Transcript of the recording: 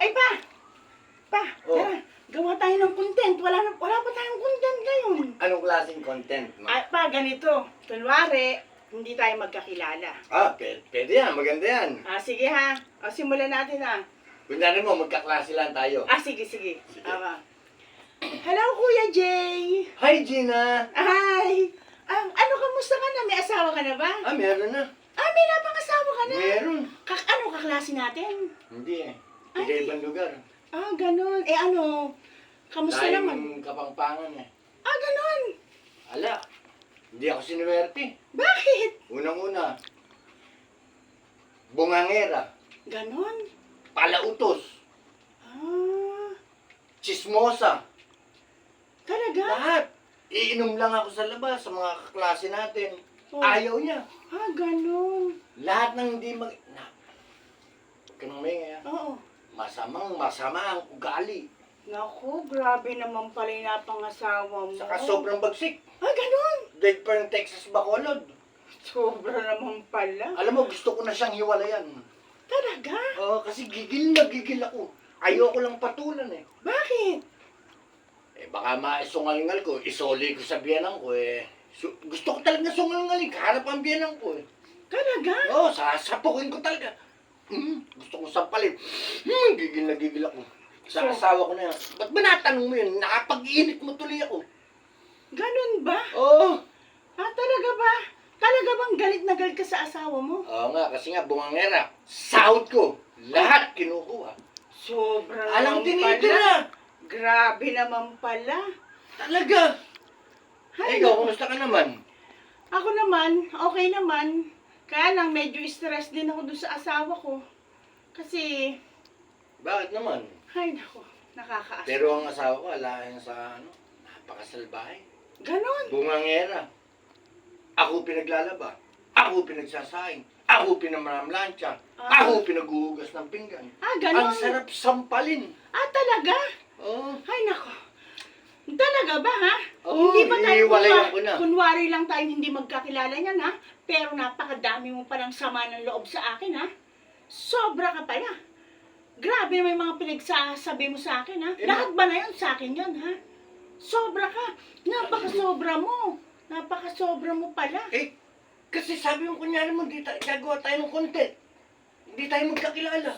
Ay pa! Pa, Oh. tara. Gawa tayo ng content. Wala, na, wala pa tayong content ngayon. Anong klaseng content, ma? Ay, pa, ganito. Kunwari, hindi tayo magkakilala. Ah, pwede, pwede yan. Maganda yan. Ah, sige ha. O, simulan natin ha. Kunyari mo, magkaklase lang tayo. Ah, sige, sige. Sige. Ah, Hello, Kuya Jay. Hi, Gina! Hi. Ah, ano, kamusta ka na? May asawa ka na ba? Ah, meron na. Ah, may napang-asawa ka na. Meron. Kak ano kaklase natin? Hindi eh. Ay. Iba-ibang lugar. Ah, ganun. Eh ano, kamusta Dahil naman? kapangpangan eh. Ah, ganun. Ala, hindi ako sinuwerte. Bakit? Unang-una, bungangera, Ganun. palautos, Ah, chismosa, talaga? lahat. Iinom lang ako sa labas sa mga kaklase natin. Oh. Ayaw niya. Ah, ganun. Lahat ng hindi mag... Na, huwag ka nang may Oo. Masamang masama ang ugali. Naku, grabe naman pala yung napangasawa mo. Saka sobrang bagsik. Ah, ganun. Dahil pa yung Texas Bacolod. Sobra naman pala. Alam mo, gusto ko na siyang hiwalayan. Talaga? Oo, kasi gigil na gigil ako. Ayoko lang patulan eh. Bakit? Eh, baka maisungal-ngal ko, isoli ko sa biyanang ko eh. Su- gusto ko talaga sungal-ngalin, kaharap ang biyanang ko eh. Talaga? Oo, sasapukin ko talaga. Hmm, gusto ko sampalin. Hmm, gigil na gigil ako. Sa So- asawa ko na yan. Ba't ba natanong mo yun? Nakapag-init mo tuloy ako. Ganun ba? Oo. Ah, talaga ba? Talaga bang galit na galit ka sa asawa mo? Oo nga, kasi nga bungangera. Sahod ko. Lahat kinukuha. Sobra Alang tinitira. Grabe naman pala. Talaga. Eh, ikaw, kumusta ka naman? Ako naman, okay naman. Kaya lang, medyo stress din ako doon sa asawa ko. Kasi, Bakit naman? ay nako, nakakaas. Pero ang asawa ko, alayan sa ano, napakasalbahe. Ganon. Bungangera. Ako pinaglalaba. Ako pinagsasaing. Ako pinamamlansya. Ah. Ako pinaghuhugas ng pinggan. Ah, ganon. Ang sarap sampalin. Ah, talaga? Oo. Ay nako. Talaga ba, ha? Oo, hindi ba tayo iiwalayan kunwa- ko na. kunwari lang tayo hindi magkakilala niyan, ha? Pero napakadami mo palang sama ng loob sa akin, ha? Sobra ka pala. Grabe naman yung mga pinagsasabi mo sa akin, ha? Eh, Lahat ba na yun sa akin yun, ha? Sobra ka. Napakasobra mo. Napakasobra mo pala. Eh, kasi sabi mo kunyari mo, di tayo, gagawa tayo ng content. Hindi tayo magkakilala.